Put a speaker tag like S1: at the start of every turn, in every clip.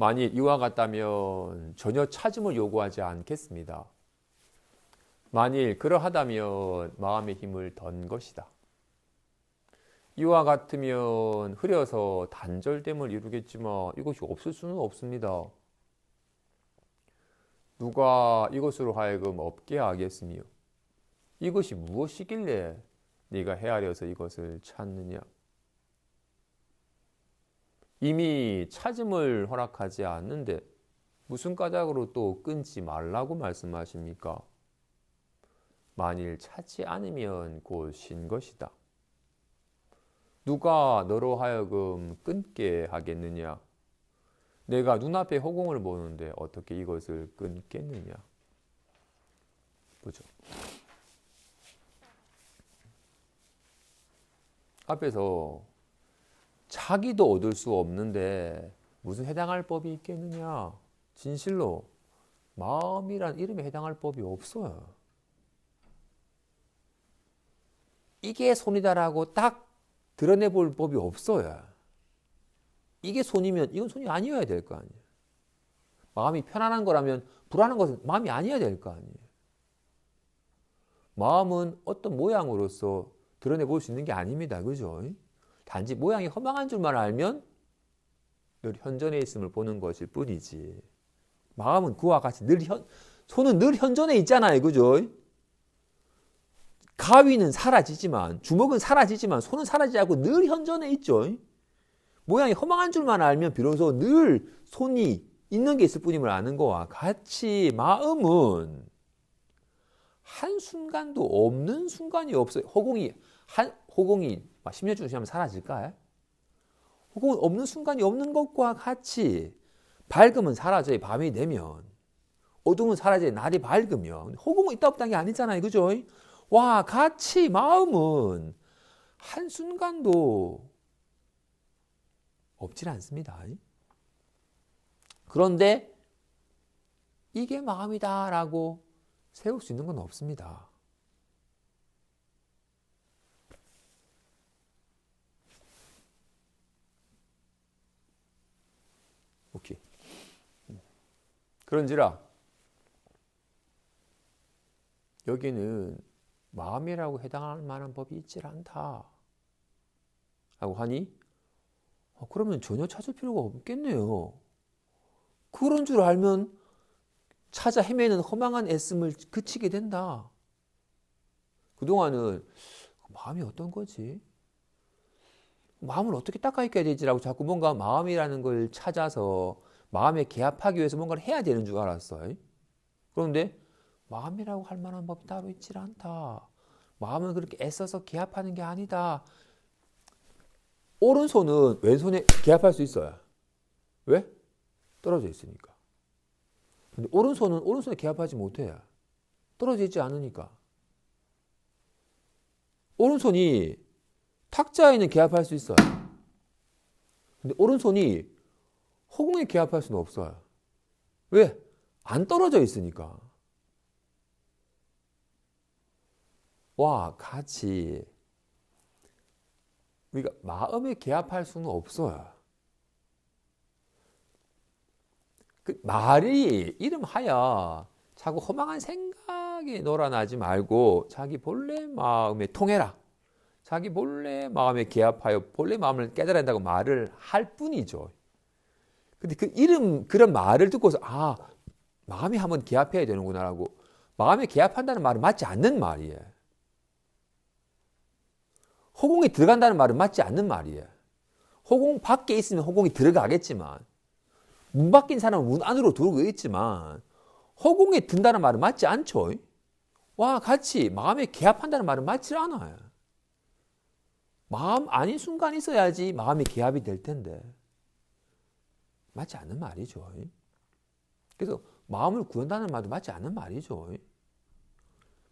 S1: 만일 이와 같다면 전혀 찾음을 요구하지 않겠습니다. 만일 그러하다면 마음의 힘을 던 것이다. 이와 같으면 흐려서 단절됨을 이루겠지만 이것이 없을 수는 없습니다. 누가 이것으로 하여금 없게 하겠으며 이것이 무엇이길래 네가 헤아려서 이것을 찾느냐? 이미 찾음을 허락하지 않는데 무슨 까닭으로 또 끊지 말라고 말씀하십니까? 만일 찾지 않으면 곧 신 것이다. 누가 너로 하여금 끊게 하겠느냐? 내가 눈앞에 허공을 보는데 어떻게 이것을 끊겠느냐? 보죠. 앞에서 자기도 얻을 수 없는데 무슨 해당할 법이 있겠느냐? 진실로 마음이란 이름에 해당할 법이 없어요. 이게 손이다라고 딱 드러내 볼 법이 없어요. 이게 손이면 이건 손이 아니어야 될 거 아니에요. 마음이 편안한 거라면 불안한 것은 마음이 아니어야 될 거 아니에요. 마음은 어떤 모양으로서 드러내 볼 수 있는 게 아닙니다. 그죠? 단지 모양이 허망한 줄만 알면 늘 현존에 있음을 보는 것일 뿐이지. 마음은 그와 같이 늘 현, 손은 늘 현존에 있잖아요. 그죠? 가위는 사라지지만, 주먹은 사라지지만, 손은 사라지지 않고 늘 현존에 있죠. 모양이 허망한 줄만 알면 비로소 늘 손이 있는 게 있을 뿐임을 아는 거와 같이 마음은 한순간도 없는 순간이 없어요. 허공이, 한, 허공이 10년 중 지나면 사라질까요? 혹은 없는 순간이 없는 것과 같이 밝음은 사라져야 밤이 되면 어둠은 사라져야 날이 밝으면 허공은 있다 없다는 게 아니잖아요. 그죠? 와, 같이 마음은 한순간도 없질 않습니다. 그런데 이게 마음이다라고 세울 수 있는 건 없습니다. 오케이. 그런지라 여기는 마음이라고 해당할 만한 법이 있질 않다. 하고 하니 어, 그러면 전혀 찾을 필요가 없겠네요. 그런 줄 알면 찾아 헤매는 허망한 애씀을 그치게 된다. 그동안은 마음이 어떤 거지? 마음을 어떻게 닦아야 되지라고 자꾸 뭔가 마음이라는 걸 찾아서 마음에 개합하기 위해서 뭔가를 해야 되는 줄 알았어요. 그런데 마음이라고 할 만한 법이 따로 있질 않다. 마음을 그렇게 애써서 개합하는 게 아니다. 오른손은 왼손에 개합할 수 있어요. 왜? 떨어져 있으니까. 근데 오른손은 오른손에 개합하지 못해. 떨어져 있지 않으니까. 오른손이 탁자에는 개합할 수 있어요. 근데 오른손이 허공에 개합할 수는 없어요. 왜? 안 떨어져 있으니까. 와, 같이 우리가 마음에 개합할 수는 없어요. 그 말이 이름하여 자꾸 허망한 생각에 놀아나지 말고 자기 본래 마음에 통해라. 자기 본래 마음에 개합하여 본래 마음을 깨달아야 한다고 말을 할 뿐이죠. 근데 그 이름 그런 말을 듣고서 아 마음이 한번 개합해야 되는구나라고 마음에 개합한다는 말은 맞지 않는 말이에요. 허공에 들어간다는 말은 맞지 않는 말이에요. 허공 밖에 있으면 허공이 들어가겠지만 문 밖인 사람은 문 안으로 들어오고 있지만 허공에 든다는 말은 맞지 않죠. 와 같이 마음에 개합한다는 말은 맞지 않아요. 마음 아닌 순간이 있어야지 마음이 개합이 될 텐데 맞지 않는 말이죠. 그래서 마음을 구한다는 말도 맞지 않는 말이죠.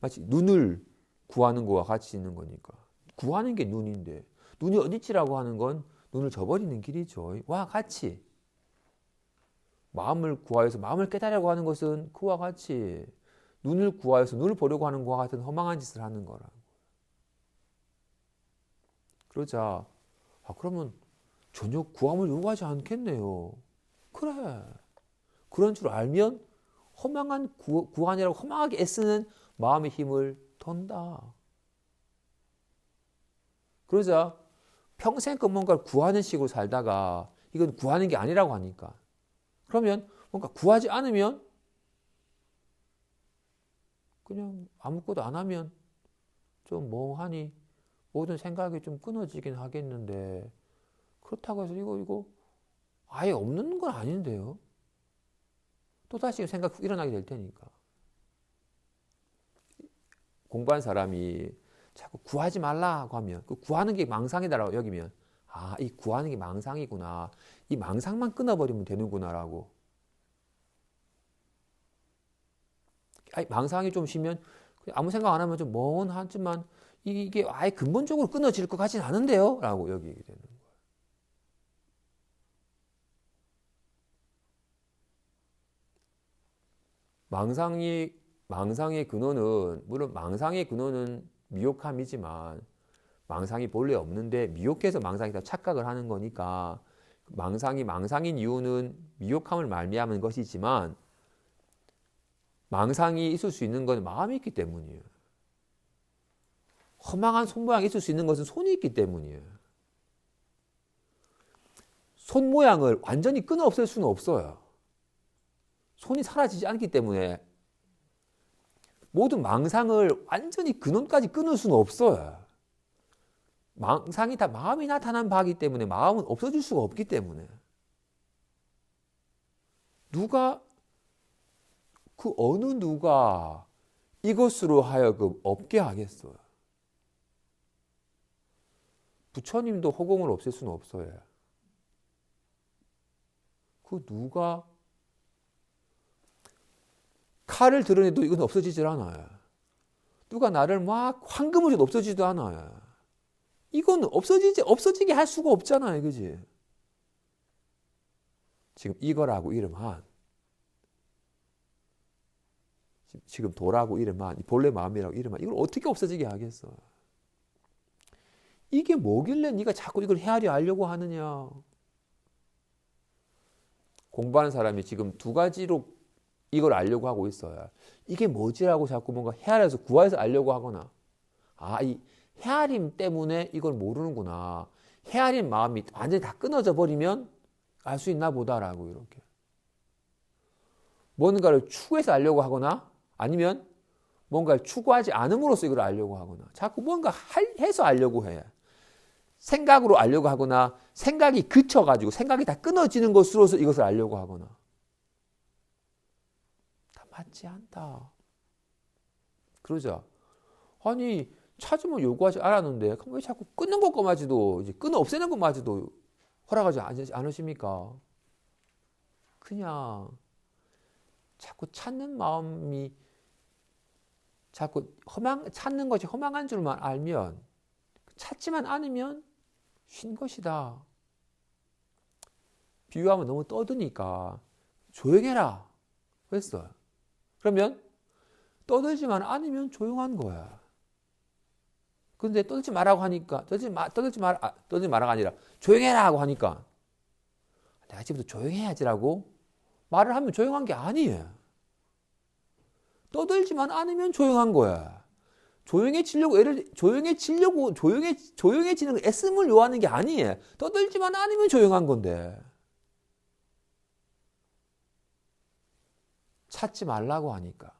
S1: 마치 눈을 구하는 거와 같이 있는 거니까. 구하는 게 눈인데 눈이 어디지라고 하는 건 눈을 저버리는 길이죠. 와 같이 마음을 구하여서 마음을 깨달으려고 하는 것은 그와 같이 눈을 구하여서 눈을 보려고 하는 것과 같은 허망한 짓을 하는 거라. 그러자 아 그러면 전혀 구함을 요구하지 않겠네요. 그래. 그런 줄 알면 허망한 구, 구한이라고 허망하게 애쓰는 마음의 힘을 돈다. 그러자 평생껏 뭔가를 구하는 식으로 살다가 이건 구하는 게 아니라고 하니까. 그러면 뭔가 구하지 않으면 그냥 아무것도 안 하면 좀 멍하니 모든 생각이 좀 끊어지긴 하겠는데 그렇다고 해서 이거 이거 아예 없는 건 아닌데요. 또 다시 생각 일어나게 될 테니까. 공부한 사람이 자꾸 구하지 말라고 하면 그 구하는 게 망상이다라고 여기면 아, 이 구하는 게 망상이구나. 이 망상만 끊어버리면 되는구나라고. 아니, 망상이 좀 쉬면 아무 생각 안 하면 좀 멍하지만 이게 아예 근본적으로 끊어질 것 같진 않은데요? 라고 여기 되는 거예요. 망상이, 망상의 근원은, 물론 망상의 근원은 미혹함이지만 망상이 본래 없는데 미혹해서 망상이다 착각을 하는 거니까 망상이 망상인 이유는 미혹함을 말미암은 것이지만 망상이 있을 수 있는 건 마음이 있기 때문이에요. 허망한 손 모양이 있을 수 있는 것은 손이 있기 때문이에요. 손 모양을 완전히 끊어 없앨 수는 없어요. 손이 사라지지 않기 때문에 모든 망상을 완전히 근원까지 끊을 수는 없어요. 망상이 다 마음이 나타난 바이기 때문에 마음은 없어질 수가 없기 때문에 누가 그 어느 누가 이것으로 하여금 없게 하겠어요. 부처님도 허공을 없앨 수는 없어요. 그 누가 칼을 드러내도 이건 없어지질 않아요. 누가 나를 막 황금을 줘도 없어지지도 않아요. 이건 없어지지 없어지게 할 수가 없잖아요, 그지? 지금 이거라고 이름한 지금 도라고 이름한 본래 마음이라고 이름한 이걸 어떻게 없어지게 하겠어? 이게 뭐길래 네가 자꾸 이걸 헤아려 하려고 하느냐? 공부하는 사람이 지금 두 가지로 이걸 알려고 하고 있어요. 이게 뭐지라고 자꾸 뭔가 헤아려서 구해서 알려고 하거나, 아, 이 헤아림 때문에 이걸 모르는구나. 헤아린 마음이 완전히 다 끊어져 버리면 알 수 있나 보다라고 이렇게. 뭔가를 추구해서 알려고 하거나 아니면 뭔가를 추구하지 않음으로써 이걸 알려고 하거나 자꾸 뭔가 할, 해서 알려고 해. 생각으로 알려고 하거나 생각이 그쳐가지고 생각이 다 끊어지는 것으로서 이것을 알려고 하거나 다 맞지 않다. 그러죠. 아니 찾으면 요구하지 않았는데 왜 자꾸 끊는 것까지도 이제 끊어 없애는 것마저도 허락하지 않으십니까? 그냥 자꾸 찾는 마음이 자꾸 허망 찾는 것이 허망한 줄만 알면 찾지만 않으면 쉰 것이다. 비유하면 너무 떠드니까 조용해라. 그랬어요. 그러면 떠들지만 않으면 조용한 거야. 근데 떠들지 말라고 하니까 떠들지 마 떠들지 말 아, 떠들지 말라가 아니라 조용해라 하고 하니까 내가 지금부터 조용해야지라고 말을 하면 조용한 게 아니에요. 떠들지만 않으면 조용한 거야. 조용해지려고 애를 조용해지려고 조용해 조용해지는 애씀을 요하는 게 아니에요. 떠들지만 않으면 조용한 건데. 찾지 말라고 하니까.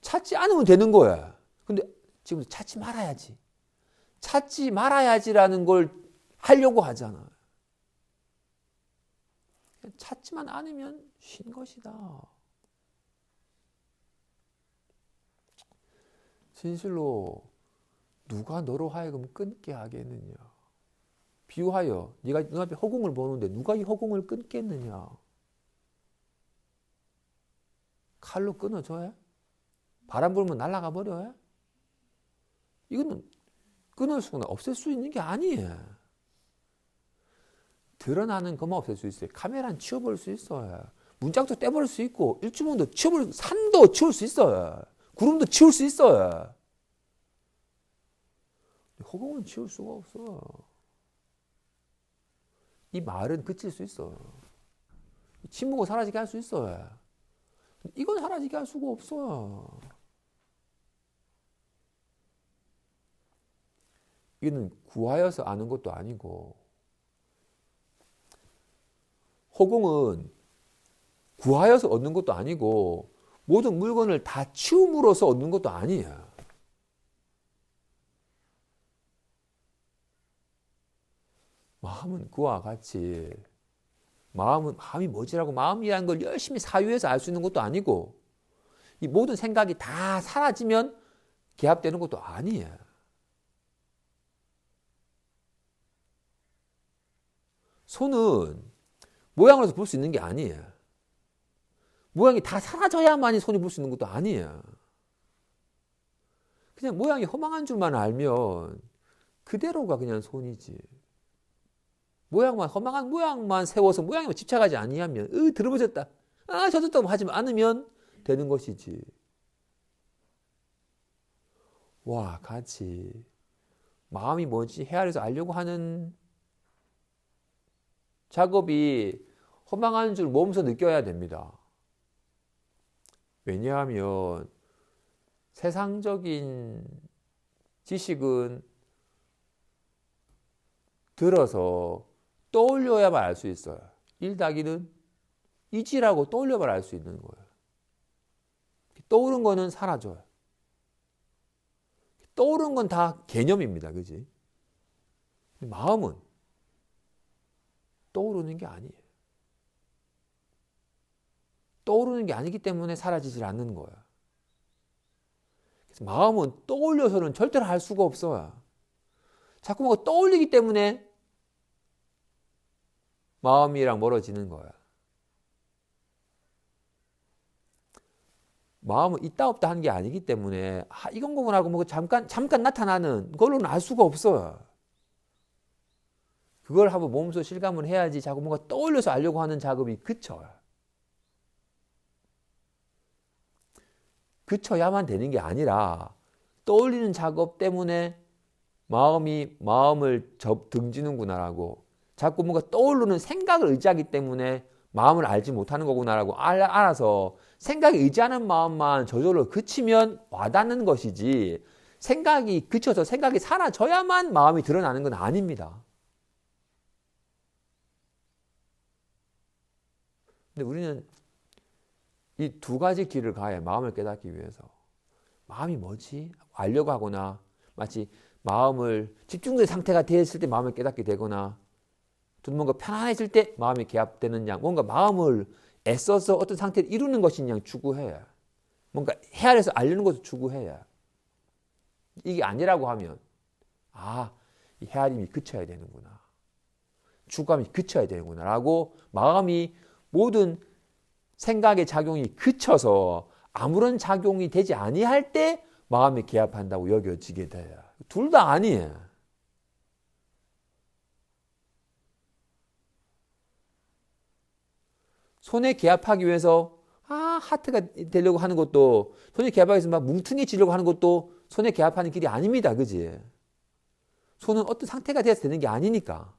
S1: 찾지 않으면 되는 거야. 근데 지금 찾지 말아야지. 찾지 말아야지라는 걸 하려고 하잖아. 찾지만 않으면 쉰 것이다. 진실로 누가 너로 하여금 끊게 하겠느냐? 비유하여 네가 눈앞에 허공을 보는데 누가 이 허공을 끊겠느냐? 칼로 끊어줘야? 바람 불면 날아가 버려? 이거는 끊을 수나 없앨 수 있는 게 아니에요. 드러나는 것만 없앨 수 있어요. 카메라는 치워버릴 수 있어요. 문짝도 떼버릴 수 있고 일주문도 치워버릴 산도 치울 수 있어요. 구름도 치울 수 있어요. 허공은 치울 수가 없어. 이 말은 그칠 수 있어. 침묵을 사라지게 할 수 있어요. 이건 사라지게 할 수가 없어요. 이거는 구하여서 아는 것도 아니고 호공은 구하여서 얻는 것도 아니고 모든 물건을 다 치움으로써 얻는 것도 아니야. 마음은 그와 같이 마음은 마음이 뭐지라고 마음이라는 걸 열심히 사유해서 알 수 있는 것도 아니고 이 모든 생각이 다 사라지면 개합되는 것도 아니야. 손은 모양으로서 볼 수 있는 게 아니에요. 모양이 다 사라져야만이 손이 볼 수 있는 것도 아니에요. 그냥 모양이 허망한 줄만 알면 그대로가 그냥 손이지. 모양만 허망한 모양만 세워서 모양에만 집착하지 아니하면 으 들어버졌다. 아 젖었다고 하지 않으면 되는 것이지. 와 같이 마음이 뭔지 헤아려서 알려고 하는 작업이 허망한 줄 몸소 느껴야 됩니다. 왜냐하면 세상적인 지식은 들어서 떠올려야만 알 수 있어요. 1 더하기는 이지라고 떠올려만 알 수 있는 거예요. 떠오른 거는 사라져요. 떠오른 건 다 개념입니다. 그지? 마음은 떠오르는 게 아니에요. 떠오르는 게 아니기 때문에 사라지질 않는 거야. 그래서 마음은 떠올려서는 절대로 할 수가 없어요. 자꾸 뭔가 떠올리기 때문에 마음이랑 멀어지는 거야. 마음은 있다 없다 하는 게 아니기 때문에 아, 이건 거구나고 뭐 잠깐 잠깐 나타나는 걸로는 알 수가 없어요. 그걸 한번 몸소 실감을 해야지 자꾸 뭔가 떠올려서 알려고 하는 작업이 그쳐요. 그쳐야만 되는 게 아니라 떠올리는 작업 때문에 마음이 마음을 접 등지는구나라고 자꾸 뭔가 떠오르는 생각을 의지하기 때문에 마음을 알지 못하는 거구나라고 알, 알아서 생각이 의지하는 마음만 저절로 그치면 와닿는 것이지 생각이 그쳐서 생각이 사라져야만 마음이 드러나는 건 아닙니다. 근데 우리는 이 두 가지 길을 가야 마음을 깨닫기 위해서 마음이 뭐지? 알려고 하거나 마치 마음을 집중된 상태가 되었을 때 마음을 깨닫게 되거나 좀 뭔가 편안해질 때 마음이 개합되는 양 뭔가 마음을 애써서 어떤 상태를 이루는 것인 양 추구해야 뭔가 헤아려서 알려는 것을 추구해야 이게 아니라고 하면 아, 이 헤아림이 그쳐야 되는구나. 주감이 그쳐야 되는구나. 라고 마음이 모든 생각의 작용이 그쳐서 아무런 작용이 되지 아니할 때 마음이 개합한다고 여겨지게 돼요. 둘 다 아니에요. 손에 개합하기 위해서 아 하트가 되려고 하는 것도 손에 개합하기 위해서 막 뭉퉁해지려고 하는 것도 손에 개합하는 길이 아닙니다. 그지? 손은 어떤 상태가 돼서 되는 게 아니니까.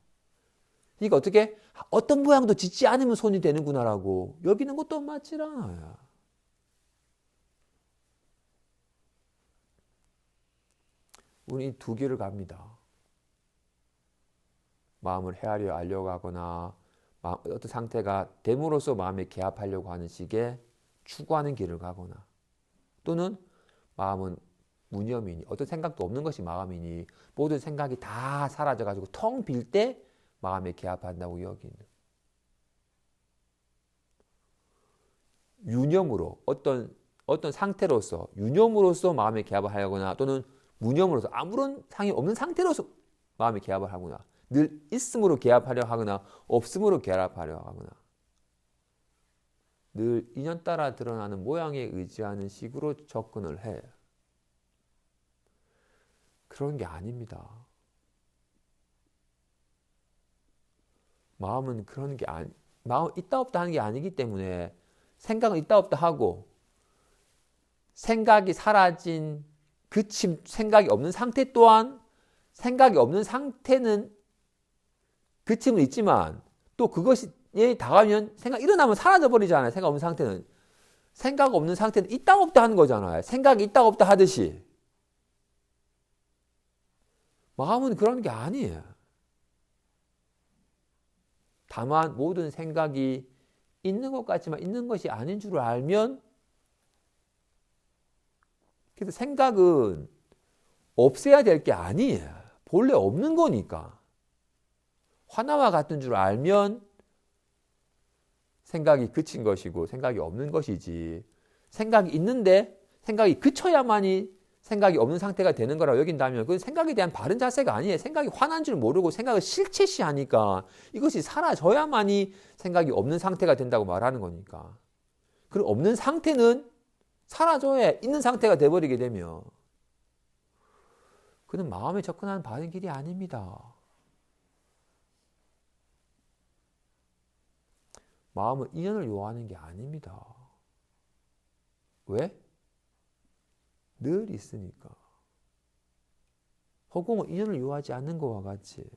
S1: 그러니까 어떻게 어떤 모양도 짓지 않으면 손이 되는구나라고 여기는 것도 맞지 않아요. 우리 두 길을 갑니다. 마음을 헤아려 알려고 하거나 어떤 상태가 됨으로써 마음에 개합하려고 하는 식의 추구하는 길을 가거나 또는 마음은 무념이니 어떤 생각도 없는 것이 마음이니 모든 생각이 다 사라져 가지고 텅 빌 때 마음에 개합한다고 여기는 유념으로 어떤 어떤 상태로서 유념으로서 마음에 개합을 하거나 또는 무념으로서 아무런 상이 없는 상태로서 마음에 개합을 하거나 늘 있음으로 개합하려 하거나 없음으로 개합하려 하거나 늘 인연 따라 드러나는 모양에 의지하는 식으로 접근을 해. 그런 게 아닙니다. 마음은 그런 게 아니, 마음 있다 없다 하는 게 아니기 때문에 생각은 있다 없다 하고 생각이 사라진 그 침 생각이 없는 상태 또한 생각이 없는 상태는 그침은 있지만 또 그것이 다가면 생각 일어나면 사라져 버리잖아요. 생각 없는 상태는 생각 없는 상태는 있다 없다 하는 거잖아요. 생각이 있다 없다 하듯이 마음은 그런 게 아니에요. 다만 모든 생각이 있는 것 같지만 있는 것이 아닌 줄 알면 그래서 생각은 없애야 될 게 아니에요. 본래 없는 거니까. 화나와 같은 줄 알면 생각이 그친 것이고 생각이 없는 것이지. 생각이 있는데 생각이 그쳐야만이 생각이 없는 상태가 되는 거라고 여긴다면 그건 생각에 대한 바른 자세가 아니에요. 생각이 화난 줄 모르고 생각을 실체시하니까 이것이 사라져야만이 생각이 없는 상태가 된다고 말하는 거니까. 그리고 없는 상태는 사라져야 있는 상태가 돼버리게 되면 그는 마음에 접근하는 바른 길이 아닙니다. 마음은 인연을 요하는 게 아닙니다. 왜? 늘 있으니까. 허공은 인연을 요하지 않는 것과 같이